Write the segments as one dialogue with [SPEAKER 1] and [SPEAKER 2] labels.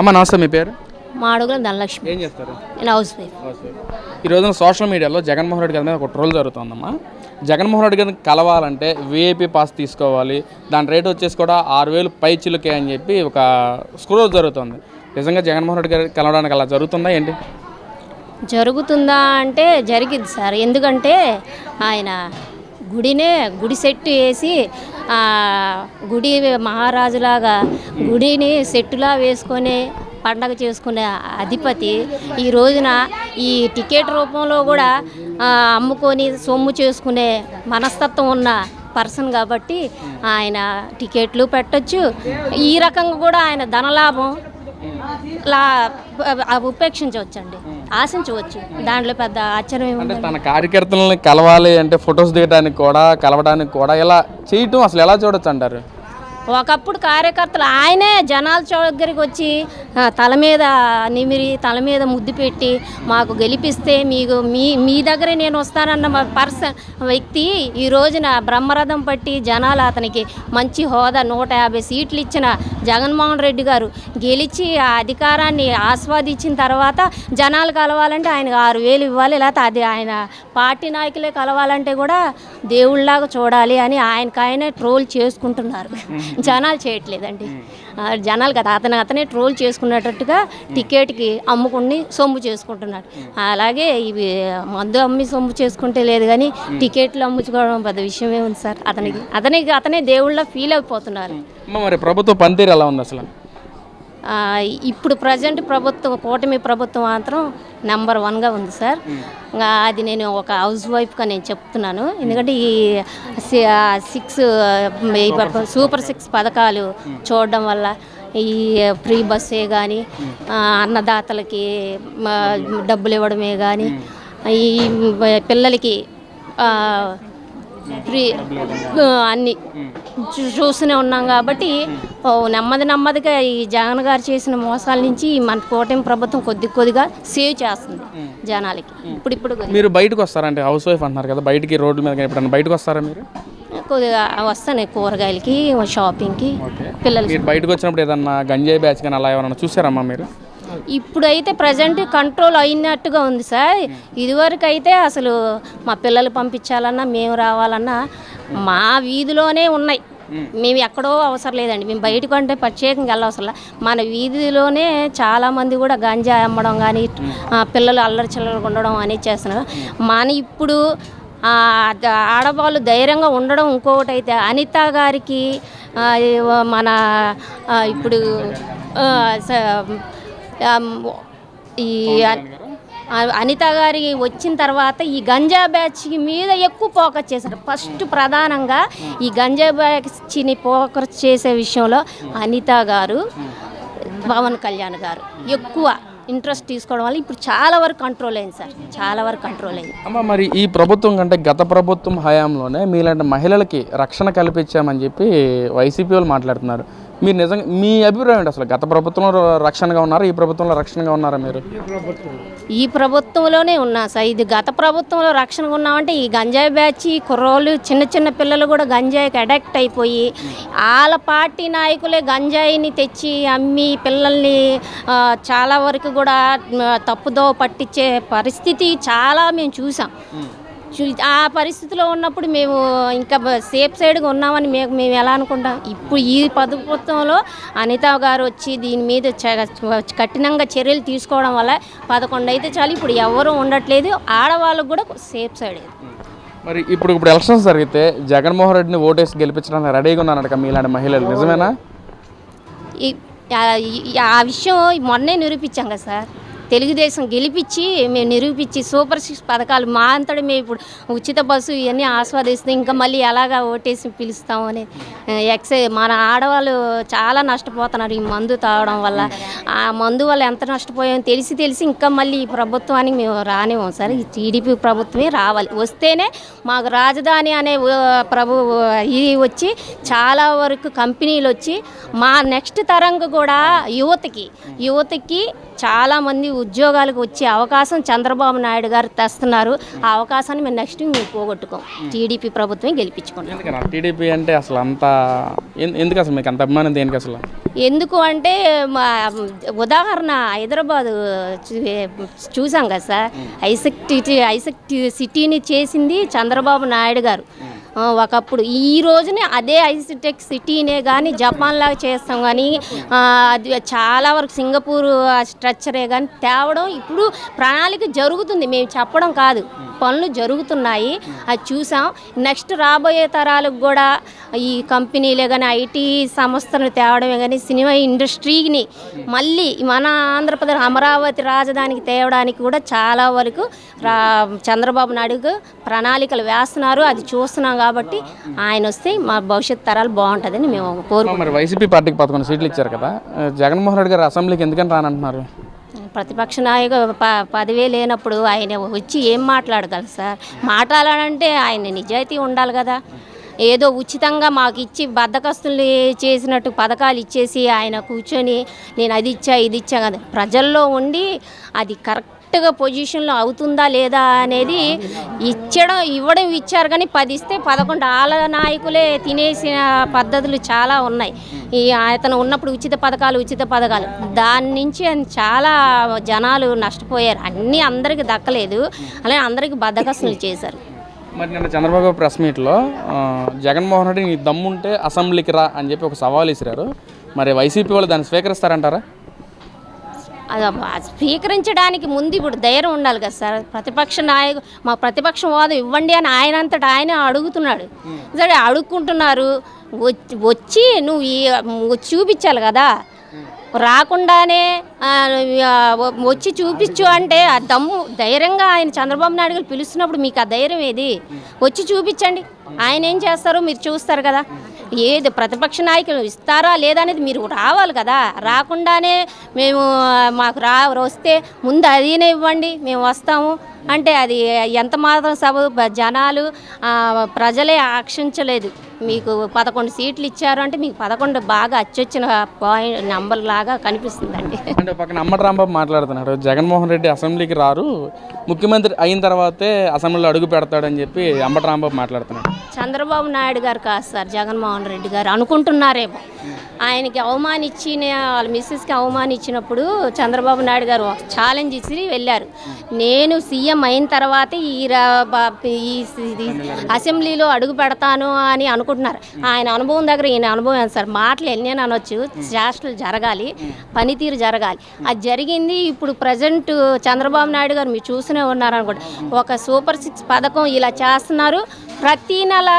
[SPEAKER 1] అమ్మ నమస్తే మీ పేరు?
[SPEAKER 2] మా అడుగుల ధనలక్ష్మి.
[SPEAKER 1] ఏం చేస్తారు?
[SPEAKER 2] నేను హౌస్ వైఫ్.
[SPEAKER 1] ఈ రోజున సోషల్ మీడియాలో జగన్మోహన్ రెడ్డి గారి మీద ఒక ట్రోల్ జరుగుతుందమ్మా. జగన్మోహన్ రెడ్డి గారిని కలవాలంటే విఐపి పాస్ తీసుకోవాలి. దాని రేట్ వచ్చేసి కూడా ఆరు వేలు పై చిలుకే అని చెప్పి ఒక స్క్రోల్ జరుగుతుంది. నిజంగా జగన్మోహన్ రెడ్డి గారి కలవడానికి అలా జరుగుతుందా ఏంటి?
[SPEAKER 2] జరుగుతుందా అంటే జరిగింది సార్. ఎందుకంటే ఆయన గుడినే గుడి సెట్టు వేసి గుడి మహారాజులాగా గుడిని సెట్టులా వేసుకొని పండగ చేసుకునే అధిపతి. ఈ రోజున ఈ టికెట్ రూపంలో కూడా అమ్ముకొని సొమ్ము చేసుకునే మనస్తత్వం ఉన్న పర్సన్ కాబట్టి ఆయన టికెట్లు పెట్టచ్చు. ఈ రకంగా కూడా ఆయన ధనలాభం లా ఉపేక్షించవచ్చండి. ఆశించవచ్చు. దాంట్లో పెద్ద ఆశ్చర్యం ఏముంది
[SPEAKER 1] అంటే తన కార్యకర్తలను కలవాలి అంటే ఫొటోస్ దిగడానికి కూడా కలవడానికి కూడా ఇలా చేయటం అసలు ఎలా చూడొచ్చు అంటారు?
[SPEAKER 2] ఒకప్పుడు కార్యకర్తలు ఆయనే జనాల దగ్గరికి వచ్చి తల మీద నిమిరి తల మీద ముద్దు పెట్టి మాకు గెలిపిస్తే మీకు మీ మీ దగ్గరే నేను వస్తానన్న మా పర్సన్ వ్యక్తి ఈ రోజున బ్రహ్మరథం పట్టి జనాలు అతనికి మంచి హోదా నూట యాభై సీట్లు ఇచ్చిన జగన్మోహన్ రెడ్డి గారు గెలిచి ఆ అధికారాన్ని ఆస్వాదించిన తర్వాత జనాలు కలవాలంటే ఆయనకు ఆరు వేలు ఇవ్వాలి లేకపోతే అది ఆయన పార్టీ నాయకులే కలవాలంటే కూడా దేవుళ్ళలాగా చూడాలి అని ఆయనకైనా ట్రోల్ చేసుకుంటున్నారు. జనాలు చేయట్లేదండి. జనాలు కదా అతను అతనే ట్రోల్ చేసుకునేటట్టుగా టికెట్కి అమ్ముకుని సొమ్ము చేసుకుంటున్నాడు. అలాగే ఇవి మందు అమ్మి సొమ్ము చేసుకుంటే లేదు కానీ టికెట్లు అమ్ముకోవడం పెద్ద విషయం ఏముంది సార్? అతనికి అతనికి అతనే దేవుళ్ళ ఫీల్ అయిపోతున్నారు.
[SPEAKER 1] మరి ప్రభుత్వ పనితీరు ఎలా ఉంది అసలు?
[SPEAKER 2] ఇప్పుడు ప్రజెంట్ ప్రభుత్వం కూటమి ప్రభుత్వం మాత్రం నెంబర్ వన్గా ఉంది సార్. అది నేను ఒక హౌస్ వైఫ్గా నేను చెప్తున్నాను. ఎందుకంటే ఈ సిక్స్ సూపర్ సిక్స్ పథకాలు. చూడడం వల్ల ఈ ఫ్రీ బస్సే కానీ అన్నదాతలకి డబ్బులు ఇవ్వడమే కానీ ఈ పిల్లలకి అన్ని చూస్తూనే ఉన్నాం కాబట్టి నెమ్మది నెమ్మదిగా ఈ జగన్ గారు చేసిన మోసాల నుంచి మన కూటమి ప్రభుత్వం కొద్ది కొద్దిగా సేవ్ చేస్తుంది జనాలకి. ఇప్పుడు ఇప్పుడు
[SPEAKER 1] మీరు బయటకు వస్తారంటే హౌస్ వైఫ్ అంటున్నారు కదా బయటికి రోడ్ల మీద ఎప్పుడైనా బయటకు వస్తారా మీరు?
[SPEAKER 2] కొద్దిగా వస్తాను కూరగాయలకి షాపింగ్కి పిల్లలకి.
[SPEAKER 1] బయటకు వచ్చినప్పుడు ఏదన్నా గంజాయి బ్యాచ్ కానీ అలా ఏమన్నా చూసారమ్మా మీరు?
[SPEAKER 2] ఇప్పుడైతే ప్రజెంట్ కంట్రోల్ అయినట్టుగా ఉంది సార్. ఇదివరకు అయితే అసలు మా పిల్లలు పంపించాలన్నా మేము రావాలన్నా మా వీధిలోనే ఉన్నాయి. మేము. ఎక్కడో అవసరం లేదండి. మేము బయటకు అంటే ప్రత్యేకంగా వెళ్ళవసరం. మన వీధిలోనే చాలామంది కూడా గంజా అమ్మడం కానీ పిల్లలు అల్లరి చిల్లరగా ఉండడం అనేది చేస్తున్నారు. మన ఇప్పుడు ఆడవాళ్ళు ధైర్యంగా ఉండడం ఇంకొకటి అయితే అనిత గారికి మన ఇప్పుడు ఈ అనిత గారి వచ్చిన తర్వాత ఈ గంజా బ్యాచ్ మీద ఎక్కువ ఫోకస్ చేశారు. ఫస్ట్ ప్రధానంగా ఈ గంజా బ్యాచ్ని ఫోకస్ చేసే విషయంలో అనిత గారు పవన్ కళ్యాణ్ గారు ఎక్కువ ఇంట్రెస్ట్ తీసుకోవడం వల్ల ఇప్పుడు చాలా వరకు కంట్రోల్ అయింది సార్. చాలా వరకు కంట్రోల్ అయింది.
[SPEAKER 1] అమ్మ మరి ఈ ప్రభుత్వం కంటే గత ప్రభుత్వం హయాంలోనే మీలాంటి మహిళలకి రక్షణ కల్పించామని చెప్పి వైసీపీ వాళ్ళు మాట్లాడుతున్నారు. మీరు నిజంగా మీ అభిప్రాయం ఏంటి అసలు? గత ప్రభుత్వంలో రక్షణగా ఉన్నారా? ఈ ప్రభుత్వంలో రక్షణగా ఉన్నారా మీరు?
[SPEAKER 2] ఈ ప్రభుత్వంలోనే ఉన్నా సార్ ఇది గత ప్రభుత్వంలో రక్షణగా ఉన్నామంటే ఈ గంజాయి బ్యాచ్ కుర్రోళ్ళు చిన్న చిన్న పిల్లలు కూడా గంజాయికి అడాక్ట్ అయిపోయి వాళ్ళ పార్టీ నాయకులే గంజాయిని తెచ్చి అమ్మి పిల్లల్ని చాలా వరకు కూడా తప్పుదో పట్టించే పరిస్థితి చాలా మేము చూసాం. ఆ పరిస్థితిలో ఉన్నప్పుడు మేము ఇంకా సేఫ్ సైడ్గా ఉన్నామని మేము మేము ఎలా అనుకుంటాం? ఇప్పుడు ఈ ప్రభుత్వంలో అనిత గారు వచ్చి దీని మీద కఠినంగా చర్యలు తీసుకోవడం వల్ల పదకొండు అయితే చాలు. ఇప్పుడు ఎవరు ఉండట్లేదు. ఆడవాళ్ళకు కూడా సేఫ్ సైడ్.
[SPEAKER 1] మరి ఇప్పుడు ఇప్పుడు ఎలక్షన్స్ జరిగితే జగన్మోహన్ రెడ్డిని ఓటేసి గెలిపించడానికి రెడీగా ఉన్నారట మీలాంటి మహిళలు. నిజమేనా?
[SPEAKER 2] ఆ విషయం మొన్నే నిరూపించాం కదా సార్. తెలుగుదేశం గెలిపించి మేము నిరూపించి సూపర్ సిక్స్ పథకాలు మా అంతటి మేము ఇప్పుడు ఉచిత బస్సు ఇవన్నీ ఆస్వాదిస్తే ఇంకా మళ్ళీ ఎలాగా ఓటేసి పిలుస్తామని అని మన ఆడవాళ్ళు చాలా నష్టపోతున్నారు ఈ మందు తాగడం వల్ల. ఆ మందు వల్ల ఎంత నష్టపోయామో తెలిసి తెలిసి ఇంకా మళ్ళీ ఈ ప్రభుత్వానికి మేము రానివ్వం సార్. ఈ టీడీపీ ప్రభుత్వమే రావాలి. వస్తేనే మాకు రాజధాని అనే ప్రభు ఇది వచ్చి చాలా వరకు కంపెనీలు వచ్చి మా నెక్స్ట్ తరంకు కూడా యువతకి యువతకి చాలామంది ఉద్యోగాలకు వచ్చే అవకాశం చంద్రబాబు నాయుడు గారు తెస్తున్నారు. ఆ అవకాశాన్ని మేము నెక్స్ట్ మేము పోగొట్టుకోం. టీడీపీ ప్రభుత్వం గెలిపించుకుంటాం.
[SPEAKER 1] టీడీపీ అంటే అసలు అంత ఎందుకు అసలు మీకు అంత అభిమానం దేనికి అసలు?
[SPEAKER 2] ఎందుకు అంటే మా ఉదాహరణ హైదరాబాద్ చూసాం కదా సార్. ఐసెక్ ఐసెక్ సిటీని చేసింది చంద్రబాబు నాయుడు గారు. ఒకప్పుడు ఈ రోజునే అదే ఐసిటెక్ సిటీనే కానీ జపాన్ లాగా చేస్తాం కానీ అది చాలా వరకు సింగపూర్ స్ట్రక్చరే కానీ తేవడం ఇప్పుడు ప్రణాళిక జరుగుతుంది. మేము చెప్పడం కాదు. పనులు జరుగుతున్నాయి. అది చూసాం. నెక్స్ట్ రాబోయే తరాలకు కూడా ఈ కంపెనీలే కానీ ఐటీ సంస్థలు తేవడమే కానీ సినిమా ఇండస్ట్రీని మళ్ళీ మన ఆంధ్రప్రదేశ్ అమరావతి రాజధానికి తేవడానికి కూడా చాలా వరకు రా చంద్రబాబు నాయుడుకు ప్రణాళికలు వేస్తున్నారు. అది చూస్తున్నాం కాబట్టి ఆయన వస్తే మా భవిష్యత్ తరాలు బాగుంటుందని మేము కోరుకుంటున్నాం.
[SPEAKER 1] మరి వైసీపీ పార్టీకి పదకొండు సీట్లు ఇచ్చారు కదా జగన్మోహన్ రెడ్డి గారు అసెంబ్లీకి ఎందుకని రానంటున్నారు?
[SPEAKER 2] ప్రతిపక్ష నాయకు ప పదవే లేనప్పుడు ఆయన వచ్చి ఏం మాట్లాడగలరు సార్? మాట్లాడాలంటే ఆయన నిజాయితీ ఉండాలి కదా. ఏదో ఉచితంగా మాకు ఇచ్చి బద్దకస్తులు చేసినట్టు పథకాలు ఇచ్చేసి ఆయన కూర్చొని నేను అది ఇచ్చా ఇది ఇచ్చా కదా. ప్రజల్లో ఉండి అది కరెక్ట్గా పొజిషన్లో అవుతుందా లేదా అనేది ఇచ్చడం ఇవ్వడం ఇచ్చారు కానీ పది ఇస్తే పదకొండు. ఆల నాయకులే తినేసిన పద్ధతులు చాలా ఉన్నాయి. ఈ అతను ఉన్నప్పుడు ఉచిత పథకాలు ఉచిత పథకాలు. దాని నుంచి చాలా జనాలు నష్టపోయారు. అన్నీ అందరికి దక్కలేదు. అలాగే అందరికి బద్దకస్తులు చేశారు.
[SPEAKER 1] మరి నిన్న చంద్రబాబు ప్రెస్ మీట్లో జగన్మోహన్ రెడ్డి నీ దమ్ముంటే అసెంబ్లీకి రా అని చెప్పి ఒక సవాల్ ఇసిరారు మరి వైసీపీ వాళ్ళు దాన్ని స్వీకరిస్తారంటారా?
[SPEAKER 2] అది స్వీకరించడానికి ముందు ఇప్పుడు ధైర్యం ఉండాలి కదా సార్. ప్రతిపక్ష నాయకు మా ప్రతిపక్ష వాదం ఇవ్వండి అని ఆయన అంతటా ఆయన అడుగుతున్నాడు. సరే అడుక్కుంటున్నారు. వచ్చి- వచ్చి నువ్వు చూపించాలి కదా. రాకుండానే వచ్చి చూపించు అంటే ఆ దమ్ము ధైర్యంగా ఆయన చంద్రబాబు నాయుడు గారు పిలుస్తున్నప్పుడు మీకు ఆ ధైర్యం ఏది? వచ్చి చూపించండి. ఆయన ఏం చేస్తారో మీరు చూస్తారు కదా. ఏది ప్రతిపక్ష నాయకులు ఇస్తారా లేదా అనేది మీరు రావాలి కదా. రాకుండానే మేము మాకు రా వస్తే ముందు అదీనే ఇవ్వండి మేము వస్తాము. అంటే అది ఎంత మాత్రం సభ జనాలు ప్రజలే ఆక్షించలేదు. మీకు పదకొండు సీట్లు ఇచ్చారు అంటే మీకు పదకొండు బాగా అచ్చొచ్చిన పాయింట్ నెంబర్ లాగా కనిపిస్తుందండి.
[SPEAKER 1] అంటే పక్కన అమ్మటి రాంబాబు మాట్లాడుతున్నాడు జగన్మోహన్ రెడ్డి అసెంబ్లీకి రారు. ముఖ్యమంత్రి అయిన తర్వాతే అసెంబ్లీలో అడుగు పెడతాడని చెప్పి అంబటి రాంబాబు మాట్లాడుతున్నాడు
[SPEAKER 2] చంద్రబాబు నాయుడు గారు కాదు సార్ జగన్మోహన్ రెడ్డి గారు అనుకుంటున్నారేమో. ఆయనకి అవమానిచ్చిన వాళ్ళ మిస్సెస్కి అవమానించినప్పుడు చంద్రబాబు నాయుడు గారు ఒక ఛాలెంజ్ ఇచ్చి వెళ్ళారు. నేను సీఎం అయిన తర్వాత ఈ బా- ఈ అసెంబ్లీలో అడుగు పెడతాను అని అనుకుంటున్నారు. ఆయన అనుభవం దగ్గర ఈయన అనుభవం సార్? మాటలు ఎన్ని అనొచ్చు. చేష్టలు జరగాలి పనితీరు జరగాలి. అది జరిగింది ఇప్పుడు ప్రజెంట్ చంద్రబాబు నాయుడు గారు మీరు చూస్తూనే ఉన్నారనుకోండి. ఒక సూపర్ సిక్స్ పథకం ఇలా చేస్తున్నారు. ప్రతి నెల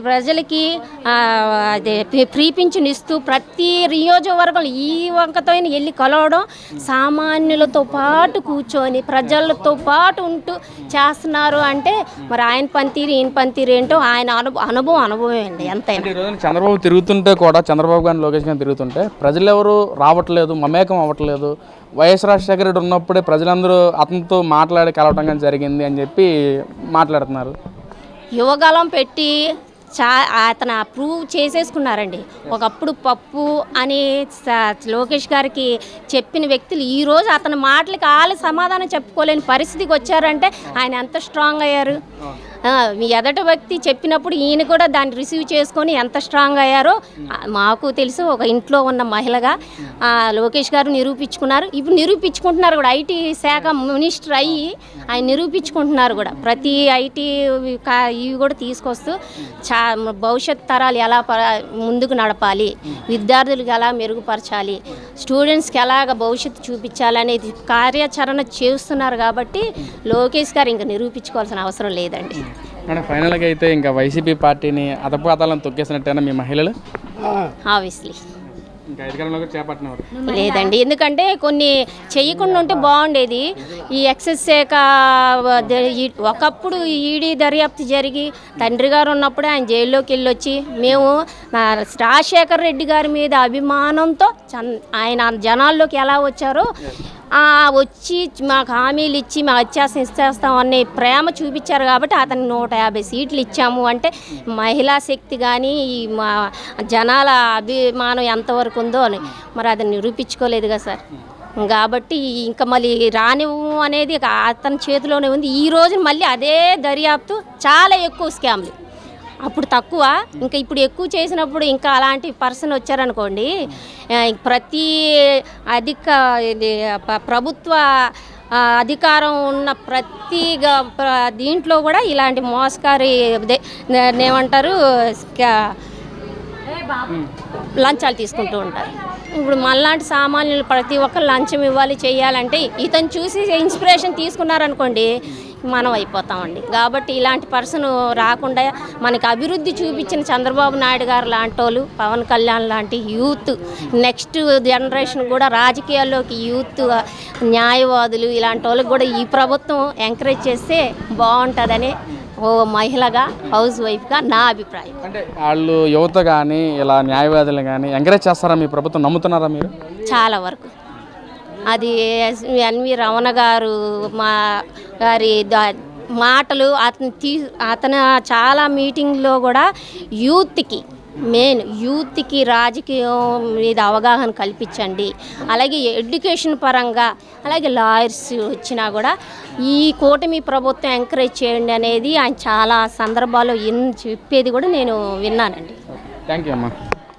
[SPEAKER 2] ప్రజలకి అదే ఫ్రీ- పింఛన్ ఇస్తూ ప్రతి నియోజకవర్గం ఈ వంకతో వెళ్ళి కలవడం సామాన్యులతో పాటు కూర్చొని ప్రజలతో పాటు ఉంటూ చేస్తున్నారు అంటే మరి ఆయన పనితీరు ఈయన పనితీరు ఏంటో ఆయన అనుభవం అనుభవం అనుభవం అండి ఎంతైనా.
[SPEAKER 1] చంద్రబాబు తిరుగుతుంటే కూడా చంద్రబాబు గారిని లోకేష్ గారిని తిరుగుతుంటే ప్రజలు ఎవరు రావట్లేదు మమేకం అవ్వట్లేదు. వైఎస్ రాజశేఖర రెడ్డి ఉన్నప్పుడే ప్రజలందరూ అతనితో మాట్లాడి కలవటం కానీ జరిగింది అని చెప్పి మాట్లాడుతున్నారు.
[SPEAKER 2] యువగలం పెట్టి చా అతను ప్రూవ్ చేసేసుకున్నారండి. ఒకప్పుడు పప్పు అని లోకేష్ గారికి చెప్పిన వ్యక్తులు ఈరోజు అతని మాటలకి వాళ్ళు సమాధానం చెప్పుకోలేని పరిస్థితికి వచ్చారంటే ఆయన ఎంత స్ట్రాంగ్ అయ్యారు? మీ ఎదట వ్యక్తి చెప్పినప్పుడు ఈయన కూడా దాన్ని రిసీవ్ చేసుకొని ఎంత స్ట్రాంగ్ అయ్యారో మాకు తెలుసు ఒక ఇంట్లో ఉన్న మహిళగా లోకేష్ గారు నిరూపించుకున్నారు. ఇప్పుడు నిరూపించుకుంటున్నారు కూడా ఐటీ శాఖ మినిస్టర్ అయ్యి ఆయన నిరూపించుకుంటున్నారు కూడా. ప్రతి ఐటీ ఇవి కూడా తీసుకొస్తూ చా భవిష్యత్ తరాలు ఎలా ప ముందుకు నడపాలి విద్యార్థులకు ఎలా మెరుగుపరచాలి స్టూడెంట్స్కి ఎలాగ భవిష్యత్తు చూపించాలి అనేది కార్యాచరణ చేస్తున్నారు కాబట్టి లోకేష్ గారు ఇంకా నిరూపించుకోవాల్సిన అవసరం లేదండి.
[SPEAKER 1] మన ఫైనల్గా అయితే ఇంకా వైసీపీ పార్టీని అతపాతాలను తొక్కేసినట్టేనా మీ మహిళలు?
[SPEAKER 2] ఆబ్వియస్లీ
[SPEAKER 1] ఇంకా అధికారంలో కూడా చేపట్టినవారు
[SPEAKER 2] లేదండి ఎందుకంటే కొన్ని చేయకుండా ఉంటే బాగుండేది. ఈ ఎక్సెస్ శాఖ ఒకప్పుడు ఈడీ దర్యాప్తు జరిగి తండ్రి గారు ఉన్నప్పుడే ఆయన జైల్లోకి వెళ్ళి వచ్చి మేము రాజశేఖర్ రెడ్డి గారి మీద అభిమానంతో ఆయన జనాల్లోకి ఎలా వచ్చారో వచ్చి మాకు హామీలు ఇచ్చి మాకు అత్యాసం ఇచ్చేస్తాం అనే ప్రేమ చూపించారు కాబట్టి అతను నూట యాభై సీట్లు ఇచ్చాము. అంటే మహిళా శక్తి కానీ ఈ మా జనాల అభిమానం ఎంతవరకు ఉందో అని. మరి అది నిరూపించుకోలేదుగా కదా సార్. కాబట్టి ఇంకా మళ్ళీ రానివ్వు అనేది అతని చేతిలోనే ఉంది. ఈ రోజు మళ్ళీ అదే దర్యాప్తు చాలా ఎక్కువ స్కామ్లు. అప్పుడు తక్కువ. ఇంకా ఇప్పుడు ఎక్కువ చేసినప్పుడు ఇంకా అలాంటి పర్సన్ వచ్చారనుకోండి ప్రతి అధిక ఇది ప్రభుత్వ అధికారం ఉన్న ప్రతి దీంట్లో కూడా ఇలాంటి మోసకారి ఏమంటారు లంచాలు తీసుకుంటూ ఉంటారు. ఇప్పుడు మళ్ళాంటి సామాన్యులు ప్రతి ఒక్కరు లంచం ఇవ్వాలి చేయాలంటే ఇతను చూసి ఇన్స్పిరేషన్ తీసుకున్నారనుకోండి మనం అయిపోతామండి. కాబట్టి ఇలాంటి పర్సన్ రాకుండా మనకి అభివృద్ధి చూపించిన చంద్రబాబు నాయుడు గారు లాంటి వాళ్ళు పవన్ కళ్యాణ్ లాంటి యూత్ నెక్స్ట్ జనరేషన్ కూడా రాజకీయాల్లోకి యూత్ న్యాయవాదులు ఇలాంటి వాళ్ళకి కూడా ఈ ప్రభుత్వం ఎంకరేజ్ చేస్తే బాగుంటుందని ఓ మహిళగా హౌస్ వైఫ్గా నా అభిప్రాయం.
[SPEAKER 1] అంటే వాళ్ళు యువత కానీ ఇలా న్యాయవాదులు కానీ ఎంకరేజ్ చేస్తారా మీ ప్రభుత్వం? నమ్ముతున్నారా మీరు?
[SPEAKER 2] చాలా వరకు. అది ఎన్వి రమణ గారు మా గారి ద- మాటలు అతను తీ అతను చాలా మీటింగ్లో కూడా యూత్కి మెయిన్ యూత్కి రాజకీయం మీద అవగాహన కల్పించండి. అలాగే ఎడ్యుకేషన్ పరంగా అలాగే లాయర్స్ వచ్చినా కూడా ఈ కూటమి ప్రభుత్వం ఎంకరేజ్ చేయండి అనేది ఆయన చాలా సందర్భాల్లో ఎన్ చెప్పేది కూడా నేను విన్నానండి.
[SPEAKER 1] థ్యాంక్ యూ అమ్మా.